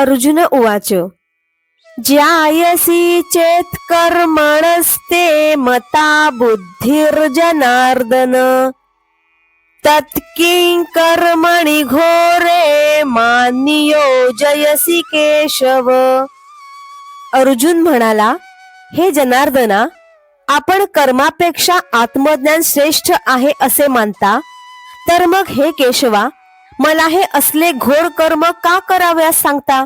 अर्जुन उवाच ज्यायसी चेत कर्मणस्ते मता बुद्धिर्जनार्दन तत्किं कर्मणि घोरे मानियोजयसी केशव। अर्जुन म्हणाला हे जनार्दना आपण कर्मापेक्षा आत्मज्ञान श्रेष्ठ आहे असे मानता तर मग हे केशवा मला हे असले घोर कर्म का कराव्यास सांगता?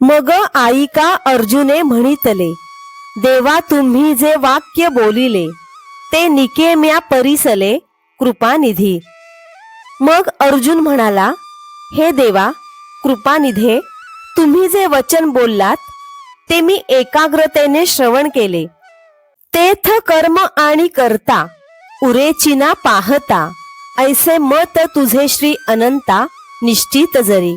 मग आई का अर्जुने म्हणितले देवा तुम्ही जे वाक्य बोलिले ते निकेम्या परिसले कृपानिधी. मग अर्जुन म्हणाला हे देवा कृपानिधे तुम्ही जे वचन बोललात ते मी एकाग्रतेने श्रवण केले. तेथ कर्म आणि करता उरेचिना पाहता. ऐसे मत तुझे श्री अनंता निश्चित जरी.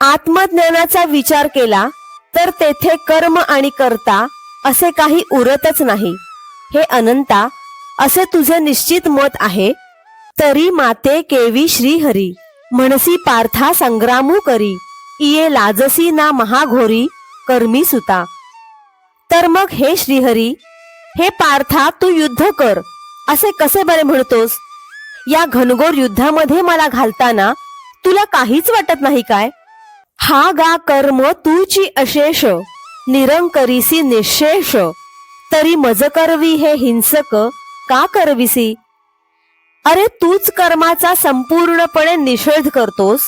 आत्मज्ञानाचा विचार केला तर तेथे कर्म आणि करता असे काही उरतच नाही. हे अनंता असे तुझे निश्चित मत आहे तरी माते केवी श्रीहरी म्हणसी पार्था संग्रामू करी इये लाजसी ना महाघोरी कर्मी सुता. तर मग हे श्रीहरी हे पार्था तू युद्ध कर असे कसे बरे म्हणतोस? या घनघोर युद्धामध्ये मला घालताना तुला काहीच वाटत नाही काय? हा गा कर्म तूची अशेष निरंकरीसी निशेष. तरी मज करवी हे हिंसक का करविसी? अरे तूच कर्माचा संपूर्णपणे निषेध करतोस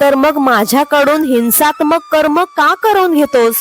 तर मग माझ्याकडून हिंसात्मक कर्म का करून घेतोस?